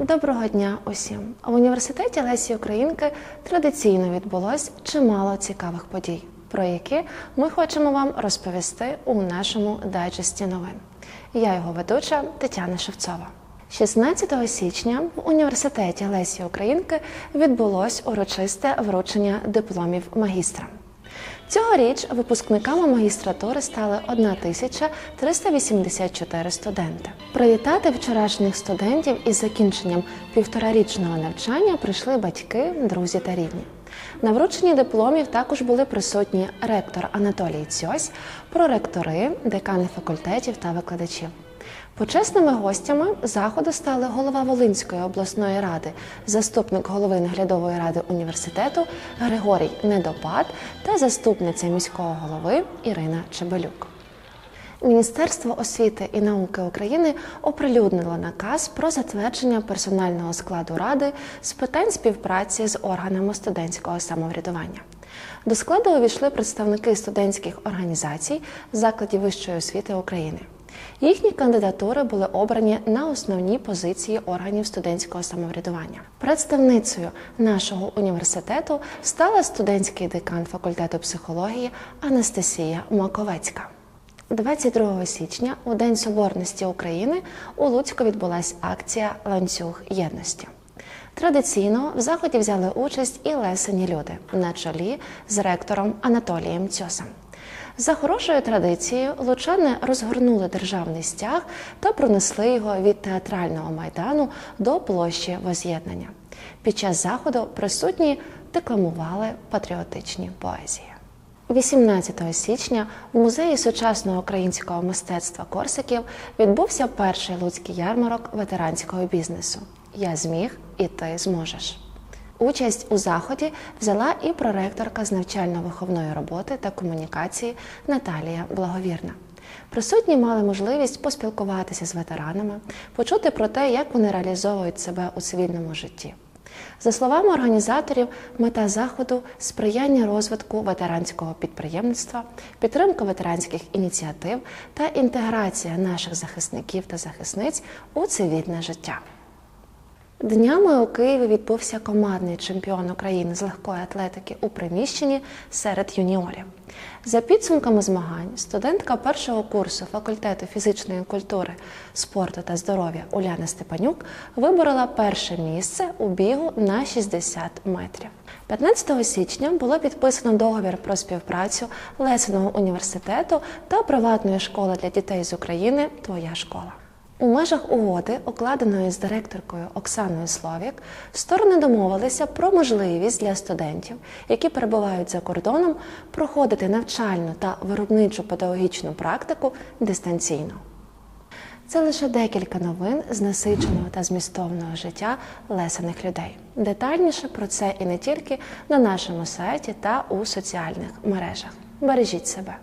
Доброго дня усім! В університеті Лесі Українки традиційно відбулось чимало цікавих подій, про які ми хочемо вам розповісти у нашому дайджесті новин. Я його ведуча Тетяна Шевцова. 16 січня в університеті Лесі Українки відбулось урочисте вручення дипломів магістра. Цьогоріч випускниками магістратури стали 1384 студенти. Привітати вчорашніх студентів із закінченням півторарічного навчання прийшли батьки, друзі та рідні. На врученні дипломів також були присутні ректор Анатолій Цьось, проректори, декани факультетів та викладачів. Почесними гостями заходу стали голова Волинської обласної ради, заступник голови наглядової ради університету Григорій Недопад та заступниця міського голови Ірина Чебелюк. Міністерство освіти і науки України оприлюднило наказ про затвердження персонального складу ради з питань співпраці з органами студентського самоврядування. До складу увійшли представники студентських організацій закладів вищої освіти України. Їхні кандидатури були обрані на основні позиції органів студентського самоврядування. Представницею нашого університету стала студентський декан факультету психології Анастасія Маковецька. 22 січня, у День Соборності України, у Луцьку відбулася акція Ланцюг єдності. Традиційно в заході взяли участь і лесені люди на чолі з ректором Анатолієм Цьосом. За хорошою традицією лучани розгорнули державний стяг та пронесли його від театрального майдану до площі Воз'єднання. Під час заходу присутні декламували патріотичні поезії. 18 січня в музеї сучасного українського мистецтва Корсиків відбувся перший луцький ярмарок ветеранського бізнесу. Я зміг і ти зможеш. Участь у заході взяла і проректорка з навчально-виховної роботи та комунікації Наталія Благовірна. Присутні мали можливість поспілкуватися з ветеранами, почути про те, як вони реалізовують себе у цивільному житті. За словами організаторів, мета заходу сприяння розвитку ветеранського підприємництва, підтримка ветеранських ініціатив та інтеграція наших захисників та захисниць у цивільне життя. Днями у Києві відбувся командний чемпіон України з легкої атлетики у приміщенні серед юніорів. За підсумками змагань, студентка першого курсу факультету фізичної культури, спорту та здоров'я Уляна Степанюк виборола перше місце у бігу на 60 метрів. 15 січня було підписано договір про співпрацю Лесеного університету та приватної школи для дітей з України Твоя школа. У межах угоди, укладеної з директоркою Оксаною Словік, сторони домовилися про можливість для студентів, які перебувають за кордоном, проходити навчальну та виробничу педагогічну практику дистанційно. Це лише декілька новин з насиченого та змістовного життя лесених людей. Детальніше про це і не тільки на нашому сайті та у соціальних мережах. Бережіть себе.